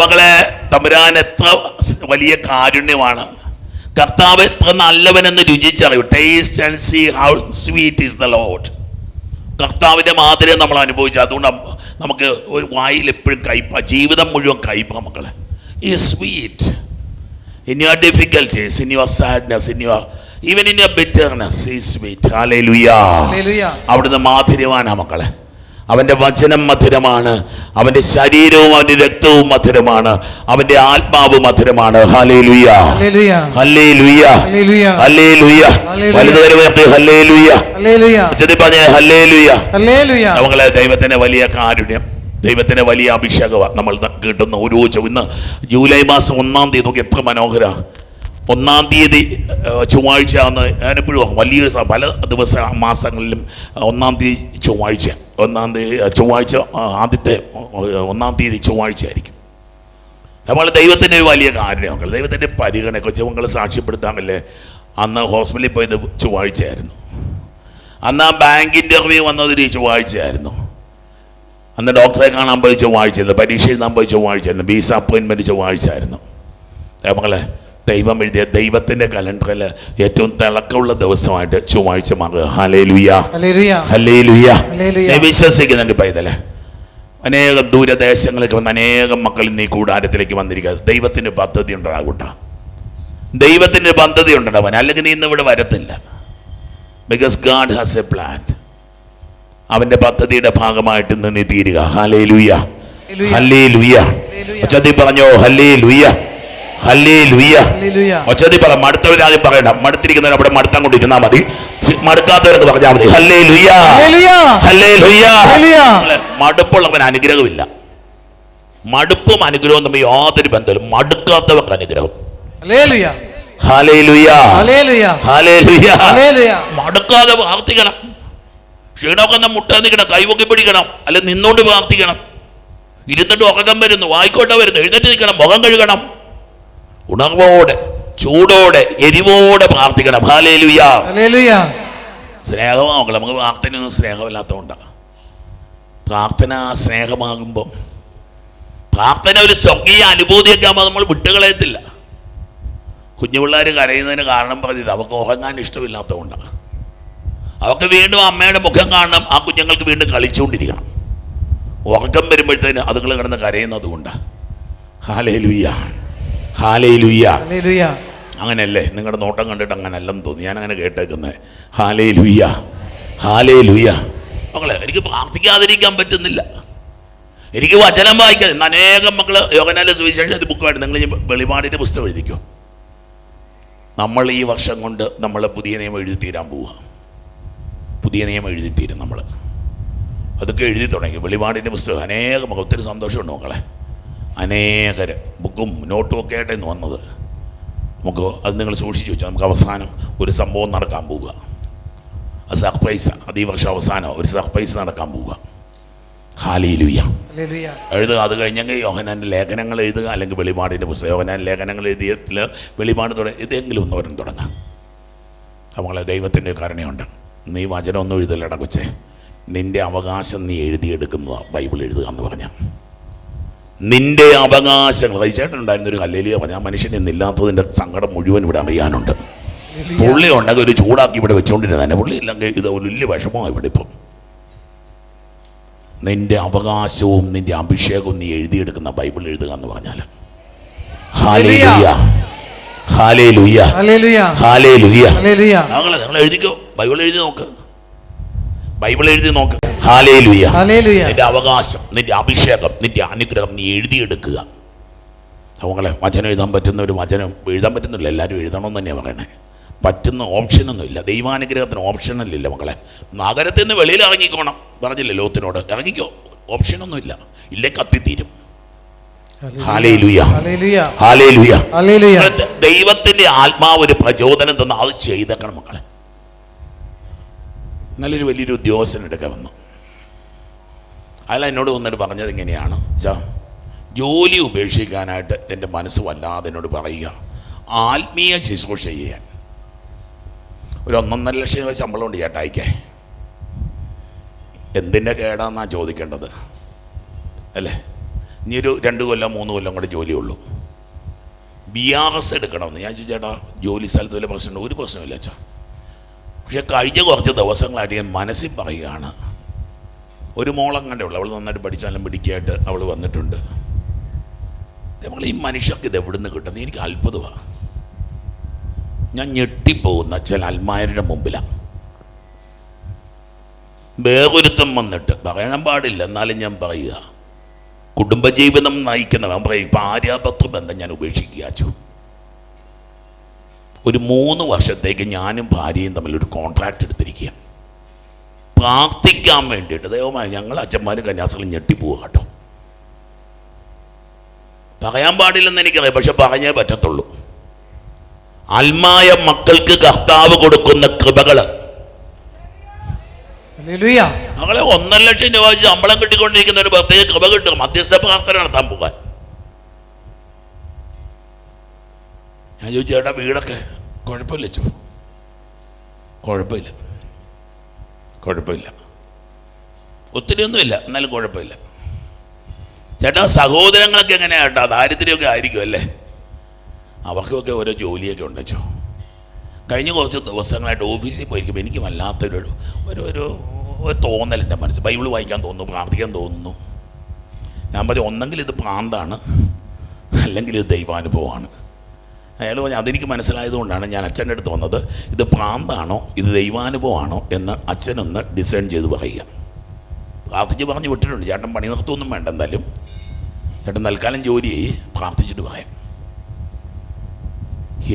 മകളെ തമ്പുരാൻ എത്ര വലിയ കാരുണ്യമാണ്. കർത്താവ് എത്ര നല്ലവനെന്ന് രുചിച്ചറിയൂ. Taste and see how sweet is the Lord കർത്താവിന്റെ മാതിരി നമ്മൾ അനുഭവിച്ചു. അതുകൊണ്ട് നമുക്ക് ഒരു വായിൽ എപ്പോഴും കയ്പ ജീവിതം മുഴുവൻ കയ്പ മക്കളെ. ഈ sweet in your difficulties in your sadness in your even in your betterness ഈ സ്വീറ്റ്. അവിടുന്ന് മാധുര്യവാനാ മക്കളെ. അവന്റെ വചനം മധുരമാണ് അവന്റെ ശരീരവും അവന്റെ രക്തവും മധുരമാണ് അവന്റെ ആത്മാവ് മധുരമാണ്. നമ്മളെ ദൈവത്തിന്റെ വലിയ കാരുണ്യം ദൈവത്തിന്റെ വലിയ അഭിഷേകമാണ് നമ്മൾ കേട്ടുന്ന ഓരോ ഇന്ന് ജൂലൈ മാസം ഒന്നാം തീയതി നോക്കി എത്ര മനോഹര. ഒന്നാം തീയതി ചൊവ്വാഴ്ച അന്ന് ഞാനെപ്പോഴും വലിയൊരു പല ദിവസ മാസങ്ങളിലും ഒന്നാം തീയതി ചൊവ്വാഴ്ച. ഒന്നാം തീയതി ചൊവ്വാഴ്ച ആദ്യത്തെ ഒന്നാം തീയതി ചൊവ്വാഴ്ച ആയിരിക്കും നമ്മൾ ദൈവത്തിന്റെ ഒരു വലിയ കാര്യങ്ങൾ ദൈവത്തിന്റെ പരിഗണന നിങ്ങൾ സാക്ഷ്യപ്പെടുത്താമല്ലേ? അന്ന് ഹോസ്പിറ്റലിൽ പോയത് ചൊവ്വാഴ്ചയായിരുന്നു. അന്ന് ആ ബാങ്ക് ഇന്റർവ്യൂ വന്നത് ഒരു ചൊവ്വാഴ്ചയായിരുന്നു. അന്ന് ഡോക്ടറെ കാണാൻ പോയി ചൊവ്വാഴ്ചയായിരുന്നു പരീക്ഷ എഴുതാൻ പോയി ചൊവ്വാഴ്ചയായിരുന്നു ബീസ അപ്പോയിൻമെന്റ് ചൊവ്വാഴ്ചയായിരുന്നു. മകളെ ദൈവം എഴുതിയ ദൈവത്തിന്റെ കലണ്ടറിൽ ഏറ്റവും തിളക്കമുള്ള ദിവസമായിട്ട് ചൊവ്വാഴ്ച മാറുക. ഹലേ ലുയ്യ ഹല്ലേലൂയ. ഹലേ ലുയ്യ ഹല്ലേലൂയ. ഞാൻ വിശ്വസിക്കുന്നുണ്ട് പൈതലെ. അനേകം ദൂരദേശങ്ങളിലേക്ക് വന്ന് അനേകം മക്കൾ ഇന്ന് ഈ കൂടാരത്തിലേക്ക് വന്നിരിക്കുക. ദൈവത്തിന്റെ പദ്ധതി ഉണ്ടാകൂട്ട ദൈവത്തിന്റെ പദ്ധതി ഉണ്ടാവൻ അല്ലെങ്കിൽ നീ ഇന്ന് ഇവിടെ വരത്തില്ല. Because God has a plan അവന്റെ പദ്ധതിയുടെ ഭാഗമായിട്ട് ഇന്ന് നീ തീരുക. ഹലേ ലുയ്യ ഹലേ ലുയ്യ. ഒച്ചതി പറഞ്ഞോ? ഹലേ ലുയ്യ. ഒച്ചതി പറ മടുത്തവരാദ്യം പറയണം മടുത്തിരിക്കുന്നവർ അവിടെ മടുത്താൻ കൊണ്ടിരുന്നാൽ മതി. മടുക്കാത്തവരെന്ന് പറഞ്ഞാൽ മതി. ഹല്ലേ ലുയ്യ ഹല്ലേലൂയ. ഹല്ലേ ലുയ്യ ഹല്ലേലൂയ. മടുപ്പുള്ളവൻ അനുഗ്രഹമില്ല. മടുപ്പും അനുഗ്രഹവും തമ്മിൽ യാതൊരു ബന്ധമില്ല. മടുക്കാത്തവർക്ക് അനുഗ്രഹം. മടുക്കാതെ പ്രാർത്ഥിക്കണം. ക്ഷീണമൊക്കെ ഒന്ന് മുട്ട നിൽക്കണം. കൈവൊക്കെ പിടിക്കണം. അല്ലെ നിന്നുകൊണ്ട് പ്രാർത്ഥിക്കണം. ഇരുന്നിട്ട് ഉറക്കം വരുന്നു. വായിക്കോട്ടെ വരുന്നു. എഴുന്നേറ്റ് നിൽക്കണം. മുഖം കഴുകണം. ഉണർവോടെ ചൂടോടെ എരിവോടെ പ്രാർത്ഥിക്കണം. ഹാലേ ലുയ്യ ഹല്ലേലൂയ. സ്നേഹമാകണം നമുക്ക് പ്രാർത്ഥനയൊന്നും സ്നേഹമില്ലാത്തതുകൊണ്ടാണ് പ്രാർത്ഥന സ്നേഹമാകുമ്പോൾ പ്രാർത്ഥന ഒരു സ്വർഗീയ അനുഭൂതിയൊക്കെ ആകുമ്പോൾ നമ്മൾ വിട്ടുകളയത്തില്ല. കുഞ്ഞു പിള്ളേർ കരയുന്നതിന് കാരണം പറഞ്ഞത് അവർക്ക് ഉറങ്ങാൻ ഇഷ്ടമില്ലാത്തതുകൊണ്ടാണ് അവർക്ക് വീണ്ടും അമ്മയുടെ മുഖം കാണണം. ആ കുഞ്ഞുങ്ങൾക്ക് വീണ്ടും കളിച്ചുകൊണ്ടിരിക്കണം. ഉറക്കം വരുമ്പോഴത്തേന് അതുങ്ങൾ കിടന്ന് കരയുന്നത് കൊണ്ടാണ് ഹാലേ ലുയ്യ അങ്ങനെയല്ലേ? നിങ്ങളുടെ നോട്ടം കണ്ടിട്ട് അങ്ങനെ അല്ലെന്ന് തോന്നി. ഞാൻ അങ്ങനെ കേട്ടേക്കുന്നത് ഹാലേ ലുയ്യ ഹാലേ ലുയ്യ മക്കളെ എനിക്ക് പ്രാർത്ഥിക്കാതിരിക്കാൻ പറ്റുന്നില്ല. എനിക്ക് വചനം വായിക്കാൻ ഇന്ന് അനേകം മക്കൾ യോഗനാല സുവിശേഷം ബുക്കുമായിട്ട് നിങ്ങൾ ഈ വെളിപാടിന്റെ പുസ്തകം എഴുതിക്കും. നമ്മൾ ഈ വർഷം കൊണ്ട് നമ്മൾ പുതിയ നിയമം എഴുതി തീരാൻ പോവുക പുതിയ നിയമം എഴുതി തീരും നമ്മൾ അതൊക്കെ എഴുതി തുടങ്ങി. വെളിപാടിന്റെ പുസ്തകം. അനേകം ഒത്തിരി സന്തോഷമുണ്ട് മക്കളെ. അനേകർ ബുക്കും നോട്ടും ഒക്കെ ആയിട്ട് ഇന്ന് വന്നത്. നമുക്ക് അത് നിങ്ങൾ സൂക്ഷിച്ചു വെച്ചാൽ നമുക്ക് അവസാനം ഒരു സംഭവം നടക്കാൻ പോവുക. അത് സർപ്രൈസ് അത് ഈ വർഷം അവസാനം ഒരു സർപ്രൈസ് നടക്കാൻ പോവുക. ഹാലിയിലുയ്യ. എഴുതുക അത് കഴിഞ്ഞെങ്കിൽ യോഹനാന്റെ ലേഖനങ്ങൾ എഴുതുക അല്ലെങ്കിൽ വെളിപാടിന്റെ പുസ്തകം. യോഹനാൻ ലേഖനങ്ങൾ എഴുതിയതിൽ വെളിപാട് തുടങ്ങി ഇതെങ്കിലും ഒന്ന് വരും തുടങ്ങാം. നമ്മളെ ദൈവത്തിന്റെ കരുണയുണ്ട്. നീ വചനമൊന്നും എഴുതല്ലട കൊച്ചേ. നിന്റെ അവകാശം നീ എഴുതിയെടുക്കുന്നതാണ് ബൈബിൾ എഴുതുക എന്ന് പറഞ്ഞാൽ. നിന്റെ അവകാശങ്ങൾ ഉണ്ടായിരുന്ന ഒരു കല്ലേലിയ പറഞ്ഞ മനുഷ്യനെ മനുഷ്യൻ ഇന്നില്ലാത്തതിന്റെ സങ്കടം മുഴുവൻ ഇവിടെ അറിയാനുണ്ട്. പുള്ളി ഉണ്ടെങ്കിൽ ഒരു ചൂടാക്കി ഇവിടെ വെച്ചുകൊണ്ടിരുന്നെ പുള്ളി ഇല്ലെങ്കിൽ ഇത് ഒരു വലിയ വിഷമമാണ് ഇവിടെ ഇപ്പം. നിന്റെ അവകാശവും നിന്റെ അഭിഷേകവും നീ എഴുതിയെടുക്കുന്ന ബൈബിൾ എഴുതുക എന്ന് പറഞ്ഞാൽ ഹാലേ ലുയ്യ ഹാലേ ലുയ്യ. ഹാലേ ലുയ്യ ഞങ്ങൾ ഞങ്ങൾ എഴുതിക്കോ. ബൈബിൾ എഴുതി നോക്ക്. ബൈബിൾ എഴുതി നോക്ക്. നിന്റെ അവകാശം നിന്റെ അഭിഷേകം നിന്റെ അനുഗ്രഹം നീ എഴുതിയെടുക്കുക. അവങ്ങളെ വചനം എഴുതാൻ പറ്റുന്ന ഒരു വചനം എഴുതാൻ പറ്റുന്നില്ല എല്ലാവരും എഴുതണമെന്ന് തന്നെയാണ് പറയണേ. പറ്റുന്ന ഓപ്ഷനൊന്നുമില്ല ദൈവാനുഗ്രഹത്തിന് ഓപ്ഷനല്ലില്ല മക്കളെ. നഗരത്തിൽ നിന്ന് വെളിയിൽ ഇറങ്ങിക്കോണം. പറഞ്ഞില്ല ലോത്തിനോട്? ഇറങ്ങിക്കോ. ഓപ്ഷനൊന്നുമില്ല ഇല്ലേ. കത്തിത്തീരും. ദൈവത്തിന്റെ ആത്മാവ് ഒരു പ്രചോദനം തന്ന അത് ചെയ്തേക്കണം മക്കളെ. നല്ലൊരു വലിയൊരു ഉദ്യോഗസ്ഥനെടുക്കെ വന്നു. അയാൾ എന്നോട് വന്നിട്ട് പറഞ്ഞത് ഇങ്ങനെയാണ്. ചാ ജോലി ഉപേക്ഷിക്കാനായിട്ട് എന്റെ മനസ്സ് വല്ലാതെ എന്നോട് പറയുക. ആത്മീയ ശുശ്രൂഷ ചെയ്യാൻ. ഒരു ഒന്നൊന്നര ലക്ഷം രൂപ ശമ്പളമുണ്ട് ചേട്ടായിക്കേ എന്തിന്റെ കേടാന്നാണ് ചോദിക്കേണ്ടത്? അല്ലേ? ഇനി ഒരു രണ്ട് കൊല്ലം മൂന്ന് കൊല്ലം കൂടെ ജോലിയുള്ളൂ ബി ആർ എസ് എടുക്കണമെന്ന്. ഞാൻ ചോദിച്ചു ചേട്ടാ ജോലി സ്ഥലത്ത് വല്ല പ്രശ്നമുണ്ടോ? ഒരു പ്രശ്നമില്ല അച്ഛാ പക്ഷെ കഴിഞ്ഞ കുറച്ച് ദിവസങ്ങളായിട്ട് ഞാൻ മനസ്സിൽ പറയുകയാണ്. ഒരു മോളങ്ങന്റെ ഉള്ളു. അവൾ നന്നായിട്ട് പഠിച്ചാലും പിടിക്കായിട്ട് അവൾ വന്നിട്ടുണ്ട്. നമ്മൾ ഈ മനുഷ്യർക്ക് ഇത് എവിടുന്ന് കിട്ടുന്നത്? എനിക്ക് അത്ഭുതമാണ് ഞാൻ ഞെട്ടിപ്പോകുന്ന ചില അൽമാരുടെ മുമ്പിലാണ് വേറൊരുത്തം വന്നിട്ട് പറയാൻ പാടില്ല. എന്നാലും ഞാൻ പറയുക. കുടുംബജീവിതം നയിക്കുന്നവൻ പറയും ഭാര്യാഭർത്തൃ ബന്ധം ഞാൻ ഉപേക്ഷിക്കുക അച്ചു ഒരു മൂന്ന് വർഷത്തേക്ക് ഞാനും ഭാര്യയും തമ്മിൽ ഒരു കോൺട്രാക്ട് എടുത്തിരിക്കുക പ്രാർത്ഥിക്കാൻ വേണ്ടിയിട്ട്. ദൈവമായി ഞങ്ങൾ അച്ഛന്മാരും കന്യാസികളും ഞെട്ടിപ്പോവുക കേട്ടോ. പറയാൻ പാടില്ലെന്ന് എനിക്കറിയാം പക്ഷെ പറഞ്ഞേ പറ്റത്തുള്ളൂ. ആത്മായ മക്കൾക്ക് കർത്താവ് കൊടുക്കുന്ന കൃപകൾ. മകളെ ഒന്നര ലക്ഷം രൂപ വെച്ച് ശമ്പളം കിട്ടിക്കൊണ്ടിരിക്കുന്ന ഒരു പ്രത്യേക കൃപ കിട്ടും. മധ്യസ്ഥ പ്രാർത്ഥന നടത്താൻ പോകാൻ. ഞാൻ ചോദിച്ചു ചേട്ടാ വീടൊക്കെ കുഴപ്പമില്ല ചോ കുഴപ്പമില്ല. കുഴപ്പമില്ല. ഒത്തിരി ഒന്നുമില്ല എന്നാലും കുഴപ്പമില്ല. ചേട്ടാ സഹോദരങ്ങളൊക്കെ എങ്ങനെയാണ് ചേട്ടാ? ദാരിദ്ര്യമൊക്കെ ആയിരിക്കും അല്ലേ? അവർക്കൊക്കെ ഓരോ ജോലിയൊക്കെ ഉണ്ടച്ചോ കഴിഞ്ഞ കുറച്ച് ദിവസങ്ങളായിട്ട് ഓഫീസിൽ പോയിരിക്കുമ്പോൾ എനിക്ക് വല്ലാത്തൊരു ഒരു ഒരു ഒരു തോന്നൽ എന്റെ മനസ്സ് ബൈബിൾ വായിക്കാൻ തോന്നുന്നു പ്രാർത്ഥിക്കാൻ തോന്നുന്നു. ഞാൻ പറഞ്ഞു ഒന്നെങ്കിൽ ഇത് പ്രാന്താണ് അല്ലെങ്കിൽ ഇത് ദൈവാനുഭവമാണ്. അയാൾ പറഞ്ഞു അതെനിക്ക് മനസ്സിലായതുകൊണ്ടാണ് ഞാൻ അച്ഛന്റെ അടുത്ത് വന്നത്. ഇത് പ്രാന്താണോ ഇത് ദൈവാനുഭവമാണോ? എന്ന് അച്ഛനൊന്ന് ഡിസൈൻ ചെയ്ത് പറയുക. പ്രാർത്ഥിച്ച് പറഞ്ഞു വിട്ടിട്ടുണ്ട്. ചേട്ടൻ പണി നിർത്തുമൊന്നും വേണ്ട എന്തായാലും. ചേട്ടൻ തൽക്കാലം ജോലി ചെയ്യ്. പ്രാർത്ഥിച്ചിട്ട് പറയാം.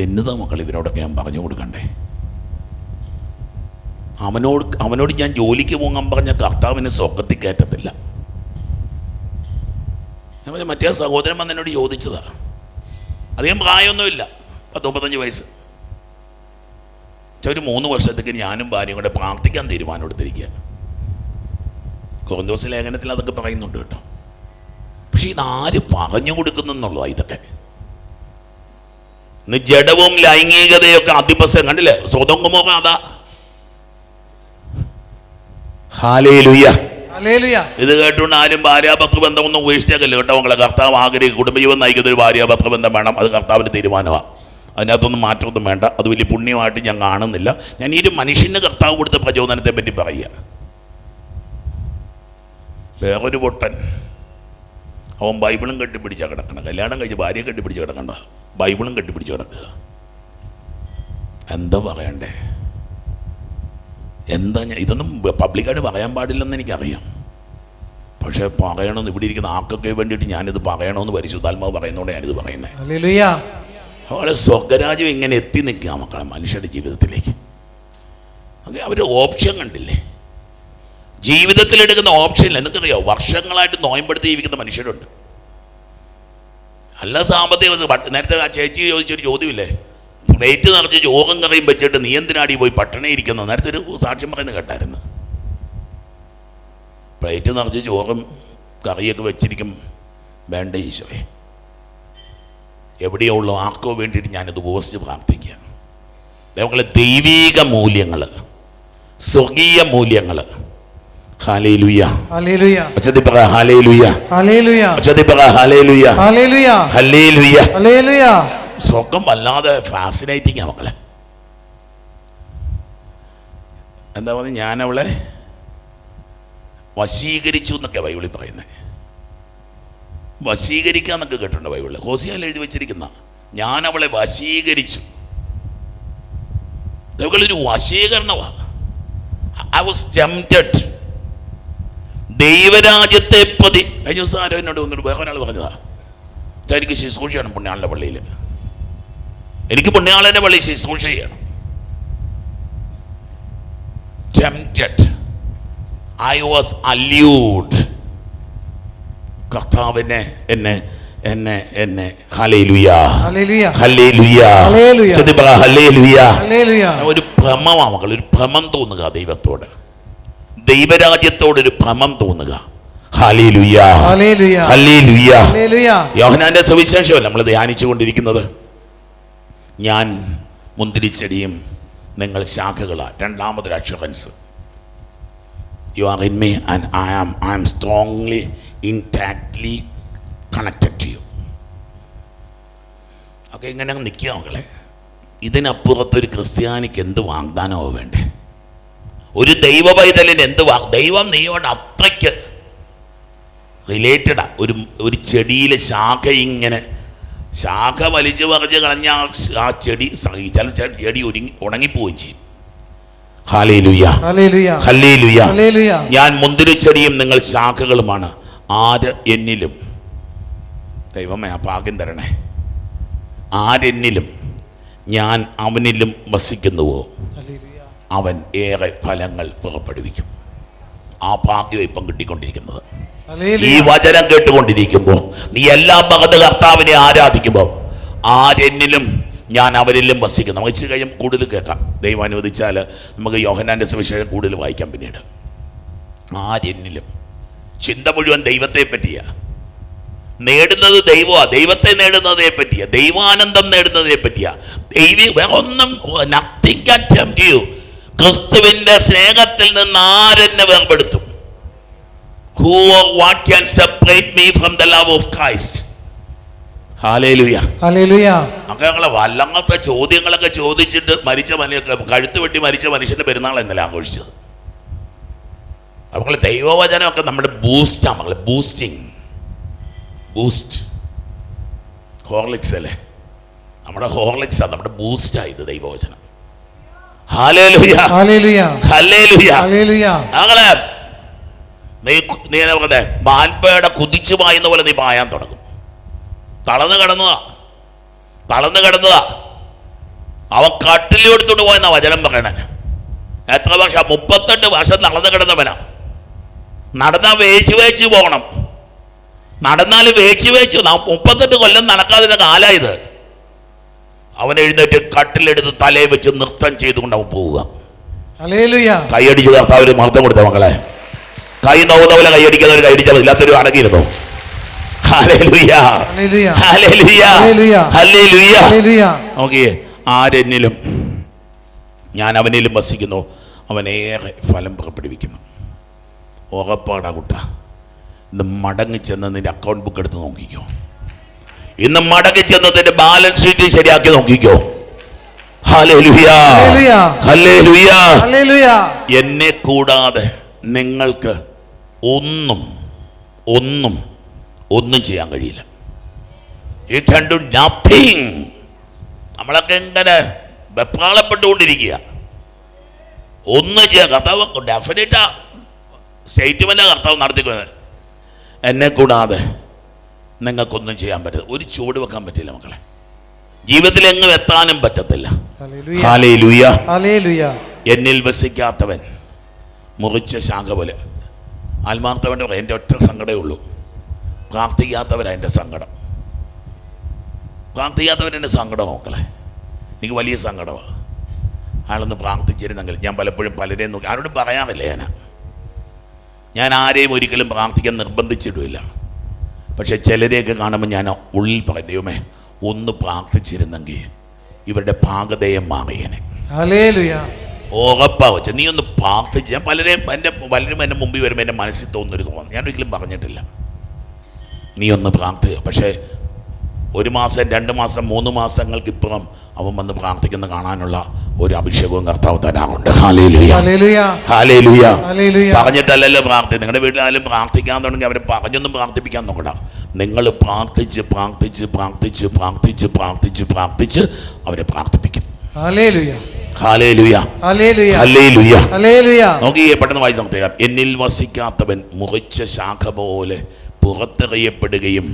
എന്നതാ മക്കൾ ഇവരോടൊക്കെ ഞാൻ പറഞ്ഞു കൊടുക്കണ്ടേ? അവനോട് അവനോട് ഞാൻ ജോലിക്ക് പോകാൻ പറഞ്ഞ കർത്താവിനെ സ്വർഗത്തിൽ കയറ്റത്തില്ല. ഞാൻ പറഞ്ഞ മറ്റേ സഹോദരൻ വന്ന് എന്നോട് ചോദിച്ചതാ. അധികം പ്രായമൊന്നുമില്ല. പത്ത് മുപ്പത്തഞ്ച് വയസ്സ്. ഒരു മൂന്ന് വർഷത്തേക്ക് ഞാനും ഭാര്യയും കൂടെ പ്രാർത്ഥിക്കാൻ തീരുമാനം എടുത്തിരിക്കുക. കോന്തോസ് ലേഖനത്തിൽ അതൊക്കെ പറയുന്നുണ്ട് കേട്ടോ. പക്ഷെ ഇതാര് പറഞ്ഞു കൊടുക്കുന്നെന്നുള്ളതാണ് ഇതൊക്കെ. ഇന്ന് ജഡവും ലൈംഗികതയൊക്കെ അതിപ്രസം കണ്ടില്ലേ? സ്വതങ്കുമോ അതാ? ഹാലേലുയ്യ ഹല്ലേലൂയ. ഇത് കേട്ടുകൊണ്ട് ആരും ഭാര്യാഭർത്തൃ ബന്ധമൊന്നും ഉപേക്ഷിച്ചേക്കല്ല കേട്ടോ മക്കളെ? കർത്താവ് ആഗ്രഹിക്കും കുടുംബജീവൻ നയിക്കുന്ന ഒരു ഭാര്യാഭർത്തൃ ബന്ധം വേണം. അത് കർത്താവിന്റെ തീരുമാനമാണ് അതിനകത്തൊന്നും മാറ്റമൊന്നും വേണ്ട. അത് വലിയ പുണ്യമായിട്ട് ഞാൻ കാണുന്നില്ല. ഞാൻ ഈ ഒരു മനുഷ്യന് കർത്താവ് കൊടുത്ത പ്രചോദനത്തെ പറ്റി പറയുക വേറൊരു പൊട്ടൻ. അവൻ ബൈബിളും കെട്ടിപ്പിടിച്ചാൽ കിടക്കണം. കല്യാണം കഴിച്ച് ഭാര്യയെ കെട്ടിപ്പിടിച്ച് കിടക്കണ്ട. ബൈബിളും കെട്ടിപ്പിടിച്ച് കിടക്കുക. എന്താ പറയണ്ടേ? എന്താ ഞാൻ ഇതൊന്നും പബ്ലിക്കായിട്ട് പറയാൻ പാടില്ലെന്ന് എനിക്കറിയാം. പക്ഷേ പറയണമെന്ന് ഇവിടെ ഇരിക്കുന്ന ആർക്കൊക്കെ വേണ്ടിയിട്ട് ഞാനിത് പറയണമെന്ന് പരിശുദ്ധാത്മാവ് പറയുന്നതുകൊണ്ട് ഞാനിത് പറയുന്നത്. അവളെ സ്വർഗരാജ്യം ഇങ്ങനെ എത്തി നിൽക്കുക മക്കളെ മനുഷ്യരുടെ ജീവിതത്തിലേക്ക്. അവർ ഓപ്ഷൻ കണ്ടില്ലേ? ജീവിതത്തിലെടുക്കുന്ന ഓപ്ഷനില്ല നിങ്ങൾക്കറിയോ വർഷങ്ങളായിട്ട് നോയമ്പെടുത്ത് ജീവിക്കുന്ന മനുഷ്യരുണ്ട്. അല്ല സാമ്പത്തിക നേരത്തെ ആ ചേച്ചി ചോദിച്ചൊരു ചോദ്യമില്ലേ? പ്ലേറ്റ് നിറച്ച് ചോറും കറിയും വെച്ചിട്ട് നീ എന്തിനാടി പോയി പട്ടണേ ഇരിക്കുന്നു നേരത്തെ ഒരു സാക്ഷ്യം പറയുന്നത് കേട്ടായിരുന്നു. പ്ലേറ്റ് നിറച്ച് ചോറും കറിയൊക്കെ വെച്ചിരിക്കും. വേണ്ട ഈശോയെ. എവിടെയോ ഉള്ള ആർക്കോ വേണ്ടിയിട്ട് ഞാനിത് ഉപവസിച്ച് പ്രാർത്ഥിക്കുക ദൈവങ്ങളെ ദൈവീക മൂല്യങ്ങൾ സ്വർഗീയ മൂല്യങ്ങൾ ഹാലേ സ്വർഗം വല്ലാതെ ഫാസിനേറ്റിംഗ് മക്കളെ. എന്താ പറഞ്ഞ ഞാനവളെ വശീകരിച്ചു എന്നൊക്കെ ബൈബിളിൽ പറയുന്നത് വശീകരിക്കുക എന്നൊക്കെ കേട്ടിട്ടുണ്ട് ബൈബിളിൽ. ഹോസിയാൽ എഴുതി വെച്ചിരിക്കുന്ന ഞാൻ അവളെ വശീകരിച്ചു. ഒരു വശീകരണമാണ് ഐ വാസ് ടെംപ്റ്റഡ് ദൈവരാജ്യത്തെ പ്രതി കഴിഞ്ഞ ദിവസം ആരോ എന്നോട് വന്നിട്ട് വേറെ ഒരാൾ പറഞ്ഞതാ "ഇതാ എനിക്ക് പുണ്യാളിന്റെ പള്ളിയിൽ. എനിക്ക് പുണ്യാളന്റെ പള്ളി ശുശ്രൂഷ ചെയ്യണം. ടെംപ്റ്റഡ് ഐ വാസ് അല്യൂഡ് കർത്താവിനെ എന്നെ എന്നെ എന്നെ. ഒരു ഭ്രമമാ മക്കൾ ഒരു ഭ്രമം തോന്നുക ദൈവത്തോട്. ദൈവരാജ്യത്തോട് ഒരു ഭ്രമം തോന്നുക. യോഹനാന്റെ സുവിശേഷമല്ല നമ്മൾ ധ്യാനിച്ചു കൊണ്ടിരിക്കുന്നത് ഞാൻ മുന്തിരിച്ചെടിയും നിങ്ങൾ ശാഖകളാ. രണ്ടാമതൊരു assurance you are in me and I am I am strongly intactly connected to you ഒക്കെ ഇങ്ങനെ നിൽക്കുക മക്കളെ. ഇതിനപ്പുറത്തൊരു ക്രിസ്ത്യാനിക്ക് എന്ത് വാഗ്ദാനമോ വേണ്ടേ? ഒരു ദൈവ പൈതലിന് എന്ത് വാ ദൈവം നീയോട് അത്രയ്ക്ക് റിലേറ്റഡാണ് ഒരു ഒരു ചെടിയിലെ ശാഖ ഇങ്ങനെ ശാഖ വലിച്ചു പറിച്ച് കളഞ്ഞ ആ ചെടി സഹിച്ചാലും ചെടി ഒരുങ്ങി ഉണങ്ങിപ്പോവുകയും ചെയ്യും. ഞാൻ മുന്തിരിച്ചെടിയും നിങ്ങൾ ശാഖകളുമാണ്. ആര് എന്നിലും. ദൈവമേ ആ ഭാഗ്യം തരണേ. ആരെന്നിലും ഞാൻ അവനിലും വസിക്കുന്നുവോ? അവൻ ഏറെ ഫലങ്ങൾ പുറപ്പെടുവിക്കും. ആ ഭാഗ്യം ഇപ്പം കിട്ടിക്കൊണ്ടിരിക്കുന്നത്. ഈ വചനം കേട്ടുകൊണ്ടിരിക്കുമ്പോൾ നീ എല്ലാ മകത് കർത്താവിനെ ആരാധിക്കുമ്പോൾ ആരെന്നിലും ഞാൻ അവരിലും വസിക്കും നമുക്ക് ഇച്ചിരി കഴിയും കൂടുതൽ കേൾക്കാം. ദൈവം അനുവദിച്ചാൽ നമുക്ക് യോഹനാന്റെ സുവിശേഷം കൂടുതൽ വായിക്കാം പിന്നീട്. ആരെന്നിലും. ചിന്ത മുഴുവൻ ദൈവത്തെ പറ്റിയാ. നേടുന്നത് ദൈവമാ. ദൈവത്തെ നേടുന്നതിനെ പറ്റിയ. ദൈവാനന്ദം നേടുന്നതിനെ പറ്റിയാ. ദൈവി വേറെ ഒന്നും നത്തിങ് ക്രിസ്തുവിന്റെ സ്നേഹത്തിൽ നിന്ന് ആരെന്നെ വേർപെടുത്തും? Who or what can separate me from the love of Christ? ഹാലേലുയ ഹല്ലേലൂയ ഒക്കെ ഞങ്ങളെ വല്ലങ്ങത്തെ ചോദ്യങ്ങളൊക്കെ ചോദിച്ചിട്ട് മരിച്ച മനുഷ്യ കഴുത്ത് വെട്ടി മരിച്ച മനുഷ്യന്റെ പെരുന്നാൾ എന്നല്ല ആഘോഷിച്ചത്? അപ്പോൾ ദൈവവചനമൊക്കെ നമ്മുടെ ബൂസ്റ്റാണ് മക്കളെ ബൂസ്റ്റിങ് ബൂസ്റ്റ് ഹോർലിക്സ് അല്ലേ? നമ്മുടെ ഹോർലിക്സാണ് നമ്മുടെ ബൂസ്റ്റാണ് ഇത് ദൈവവചനം. ഹാലേലുയ ഹല്ലേലുയ ഹല്ലേലൂയ ഞങ്ങളെ നീ നീ എന്നാ പറഞ്ഞത് മാൻപേട കുതിച്ചു പായുന്ന പോലെ നീ പായാൻ തുടങ്ങും. തളർന്നു കിടന്നതാ. തളർന്നു കിടന്നതാ. അവൻ കട്ടിൽ എടുത്തോണ്ട് പോയെന്നാ വചനം പറയണേ. എത്ര വർഷം? മുപ്പത്തെട്ട് വർഷം നടന്നു കിടന്നവനാ. നടന്നാൽ വേച്ച് വേച്ച് പോകണം. നടന്നാൽ വേച്ച് വേച്ച്. മുപ്പത്തെട്ട് കൊല്ലം നടക്കാതിരുന്ന കാലായത്. അവൻ എഴുന്നേറ്റ് കട്ടിലെടുത്ത് തലയെ വെച്ച് നൃത്തം ചെയ്തുകൊണ്ട് അവൻ പോവുക. കൈയടിച്ച് കർത്താവിന് മർദ്ദം കൊടുത്ത മക്കളെ. കൈ നോക്കുന്ന പോലെ ഒരു കൈയടിച്ചാൽ ഇല്ലാത്തൊരു അടങ്ങിയിരുന്നു നോക്കിയേ ആരെന്നിലും ഞാൻ അവനിലും വസിക്കുന്നു. അവനേറെ ഫലം പുറപ്പെടുവിക്കുന്നു. ഉറപ്പാടാ കുട്ട. ഇന്ന് മടങ്ങി ചെന്ന് നിന്റെ അക്കൗണ്ട് ബുക്ക് എടുത്ത് നോക്കിക്കോ. ഇന്ന് മടങ്ങി ചെന്ന് നിന്റെ ബാലൻസ് ഷീറ്റ് ശരിയാക്കി നോക്കിക്കോ. എന്നെ കൂടാതെ നിങ്ങൾക്ക് ഒന്നും ഒന്നും ഒന്നും ചെയ്യാൻ കഴിയില്ല. ക്യാൻ ഡു നത്തിങ് നമ്മളൊക്കെ ഇങ്ങനെ വെപ്പാളപ്പെട്ടുകൊണ്ടിരിക്കുക ഒന്നും ചെയ്യാൻ കർത്താവ് ഡെഫിനറ്റാ സ്റ്റേറ്റ്മെന്റാ കർത്താവ് നടത്തിക്കുന്നത്. എന്നെ കൂടാതെ നിങ്ങൾക്കൊന്നും ചെയ്യാൻ പറ്റില്ല ഒരു ചുവട് വെക്കാൻ പറ്റില്ല മക്കളെ. ജീവിതത്തിൽ എങ്ങും എത്താനും പറ്റത്തില്ല. എന്നിൽ വസിക്കാത്തവൻ മുറിച്ച ശാഖ പോലെ ആത്മാർത്ഥവന്റെ എന്റെ ഒറ്റ സങ്കടമേ ഉള്ളൂ. പ്രാർത്ഥിക്കാത്തവരാണ് എന്റെ സങ്കടം. പ്രാർത്ഥിക്കാത്തവൻ എന്റെ സങ്കടം മക്കളെ എനിക്ക് വലിയ സങ്കടമാണ് അയാളൊന്ന് പ്രാർത്ഥിച്ചിരുന്നെങ്കിൽ ഞാൻ പലപ്പോഴും പലരെയും നോക്കി ആരോടും പറയാറില്ല ഞാൻ. ഞാൻ ആരെയും ഒരിക്കലും പ്രാർത്ഥിക്കാൻ നിർബന്ധിച്ചിടില്ല പക്ഷെ ചിലരെയൊക്കെ കാണുമ്പോൾ ഞാൻ ഉള്ളിൽ പറയും ദൈവമേ ഒന്ന് പ്രാർത്ഥിച്ചിരുന്നെങ്കിൽ ഇവരുടെ ഭാഗതയം മാറിയേനെ. ഹല്ലേലൂയ ഉറപ്പാ വെച്ച നീ ഒന്ന് പ്രാർത്ഥിച്ച്. ഞാൻ പലരെയും എന്റെ പലരും എന്റെ മുമ്പിൽ വരുമ്പോൾ എന്റെ മനസ്സിൽ തോന്നുന്നൊരു തോന്നുന്നു ഞാൻ ഒരിക്കലും പറഞ്ഞിട്ടില്ല. നീ ഒന്ന് പ്രാർത്ഥിക്കുക പക്ഷേ ഒരു മാസം രണ്ട് മാസം മൂന്ന് മാസങ്ങൾക്കിപ്പുറം അവൻ വന്ന് പ്രാർത്ഥിക്കുന്ന കാണാനുള്ള ഒരു അഭിഷേകവും കർത്താവ് തരാറുണ്ട്. പറഞ്ഞിട്ടല്ലല്ലോ പ്രാർത്ഥി നിങ്ങളുടെ വീട്ടിലായാലും പ്രാർത്ഥിക്കാൻ തുടങ്ങി അവരെ പറഞ്ഞൊന്നും പ്രാർത്ഥിപ്പിക്കാൻ നോക്കണ്ട. നിങ്ങൾ പ്രാർത്ഥിച്ച് പ്രാർത്ഥിച്ച് പ്രാർത്ഥിച്ച് പ്രാർത്ഥിച്ച് പ്രാർത്ഥിച്ച് പ്രാർത്ഥിച്ച് അവരെ പ്രാർത്ഥിപ്പിക്കും. പെട്ടെന്ന് വായിച്ച നിർത്തുക എന്നിൽ വസിക്കാത്തവൻ മുറിച്ച ശാഖ പോലെ പുറത്തെറിയപ്പെടുകയും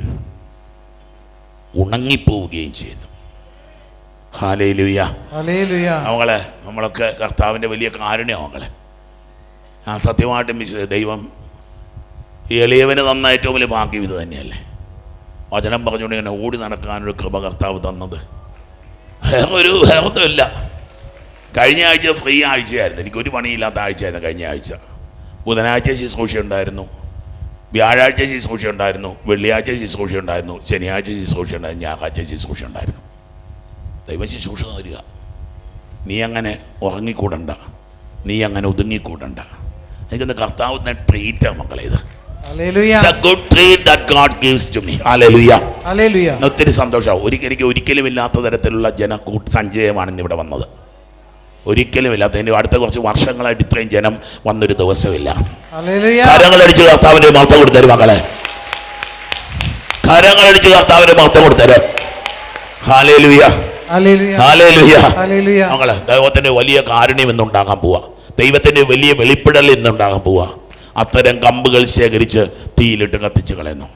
ഉണങ്ങിപ്പോവുകയും ചെയ്തു അവളെ നമ്മളൊക്കെ കർത്താവിന്റെ വലിയ കാരുണ്യം അവളെ ആ സത്യമായിട്ടും വിശ്വ ദൈവം ഈ എളിയവന് തന്ന ഏറ്റവും വലിയ ഭാഗ്യം ഇത് തന്നെയല്ലേ. വചനം പറഞ്ഞുകൊണ്ട് ഇങ്ങനെ ഓടി നടക്കാനൊരു കൃപ കർത്താവ് തന്നത്. വേറെ ഒരു വേറൊന്നുമില്ല. കഴിഞ്ഞ ആഴ്ച ഫ്രീ ആഴ്ചയായിരുന്നു. എനിക്കൊരു പണിയില്ലാത്ത ആഴ്ചയായിരുന്നു കഴിഞ്ഞ ആഴ്ച. ബുധനാഴ്ച ശുശ്രൂഷ ഉണ്ടായിരുന്നു. വ്യാഴാഴ്ച ശുശ്രൂഷ ഉണ്ടായിരുന്നു. വെള്ളിയാഴ്ച ശുശ്രൂഷ ഉണ്ടായിരുന്നു. ശനിയാഴ്ച ശുശ്രൂഷ ഉണ്ടായിരുന്നു. ഞായറാഴ്ച ശുശ്രൂഷ ഉണ്ടായിരുന്നു. ദൈവ ശുശ്രൂഷ തരിക. നീ അങ്ങനെ ഉറങ്ങിക്കൂടണ്ട. നീ അങ്ങനെ ഒതുങ്ങിക്കൂടണ്ട. എനിക്കൊന്ന് കർത്താവ് ട്രീറ്റാണ് മക്കളെ ഇത്. ഹല്ലേലൂയ. It's a good treat that God gives to me. Hallelujah. ഹല്ലേലൂയ. ഇന്ന് ഒത്തിരി സന്തോഷമാവും. ഒരിക്കൽ എനിക്ക് ഒരിക്കലും ഇല്ലാത്ത തരത്തിലുള്ള ജനക്കൂട്ട് സഞ്ചയമാണ് ഇന്ന് ഇവിടെ വന്നത്. ഒരിക്കലും ഇല്ല അതിന് അടുത്ത കുറച്ച് വർഷങ്ങളായിട്ട് ഇത്രയും ജനം വന്നൊരു ദിവസമില്ല. കരങ്ങളടിച്ച് കർത്താവിന്റെ മഹത്വം കൊടുത്തരും മകളെ കരങ്ങളടിച്ച് കർത്താവിന്റെ മഹത്വം കൊടുത്തരും. ഹാലേലുയ ഹാലേലുയ മകളെ ദൈവത്തിന്റെ വലിയ കാരുണ്യം ഇന്നുണ്ടാകാൻ പോവാ. ദൈവത്തിന്റെ വലിയ വെളിപ്പെടൽ ഇന്നുണ്ടാകാൻ പോവാ. അത്തരം കമ്പുകൾ ശേഖരിച്ച് തീയിലിട്ട് കത്തിച്ച് കളയുന്നു.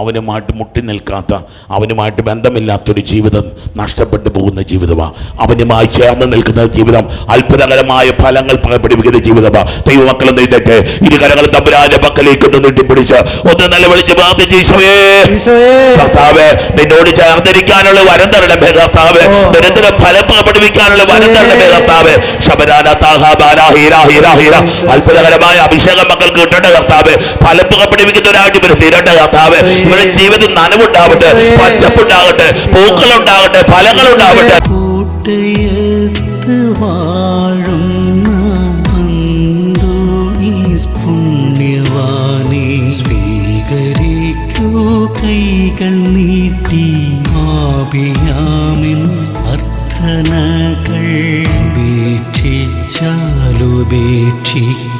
അവനുമായിട്ട് മുട്ടി നിൽക്കാത്ത അവനുമായിട്ട് ബന്ധമില്ലാത്തൊരു ജീവിതം നഷ്ടപ്പെട്ടു പോകുന്ന ജീവിതമാണ് അവനുമായി ചേർന്ന് നിൽക്കുന്ന ജീവിതം അത്ഭുതകരമായ ഫലങ്ങൾ പ്രകടിപ്പിക്കുന്ന ജീവിതമാണ് ദൈവമക്കൾ നീണ്ടേക്ക് ഇരു കരങ്ങൾ തമ്പുരാന്റെ പക്കലേക്ക് ഒന്ന് നീട്ടിപ്പിടിച്ച് ഒന്ന് നിലവിളിച്ച് പ്രാർത്ഥിച്ച് ഈശോയേ. ഈശോയേ. കർത്താവ് നിന്നോട് ചേർന്നിരിക്കാനുള്ള വരം തരണമേ കർത്താവ്. നിരന്തര ഫലം പ്രകടിപ്പിക്കാനുള്ള വരം തരണമേ കർത്താവ്. അത്ഭുതകരമായ അഭിഷേകം മക്കൾക്ക് കിട്ടേണ്ട കർത്താവ്. ഫലം പ്രകടിപ്പിക്കുന്നവരായിട്ട് ഇവർ തീരേണ്ട കർത്താവ്. ഇവരുടെ ജീവിതത്തിൽ നനവുണ്ടാവട്ടെ പച്ചപ്പുണ്ടാകട്ടെ പൂക്കളുണ്ടാകട്ടെ ഫലങ്ങളുണ്ടാവട്ടെ. കൂട്ടയത്ത് വാഴുന്ന അന്തോണീസ് പുണ്യവാനെ. സ്വീകരിക്കൂ കൈകൾ നീട്ടി ആപിയാമിൻ അർത്ഥനകൾ. ഉപേക്ഷിച്ചാലുപേക്ഷിക്കാതെ